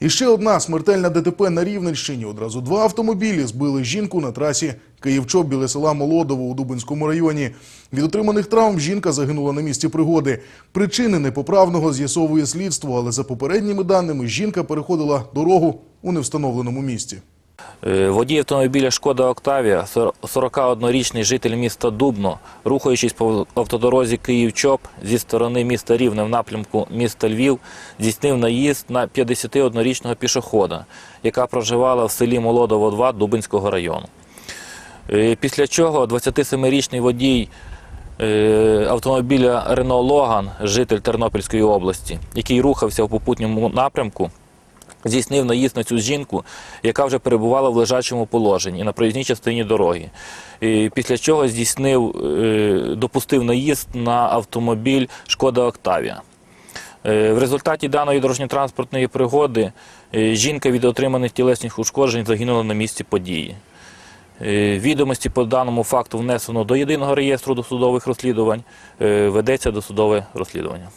І ще одна смертельна ДТП на Рівненщині. Одразу два автомобілі збили жінку на трасі Київчо біля села Молодово у Дубинському районі. Від отриманих травм жінка загинула на місці пригоди. Причини непоправного з'ясовує слідство, але за попередніми даними жінка переходила дорогу у невстановленому місці. Е, Водій автомобіля «Шкода Октавія», 41-річний житель міста Дубно, рухаючись по автодорозі Київ-Чоп зі сторони міста Рівне в напрямку міста Львів, здійснив наїзд на 51-річного пішохода, яка проживала в селі Молодово 2 Дубинського району. Е, Після чого 27-річний водій е, автомобіля Рено Логан, житель Тернопільської області, який рухався в попутньому напрямку, здійснив наїзд на цю жінку, яка вже перебувала в лежачому положенні на проїзній частині дороги. І після чого здійснив, е, допустив наїзд на автомобіль Шкода Октавія. Е, В результаті даної дорожньо-транспортної пригоди е, жінка від отриманих тілесних ушкоджень загинула на місці події. Відомості по даному факту внесено до єдиного реєстру досудових розслідувань, ведеться досудове розслідування.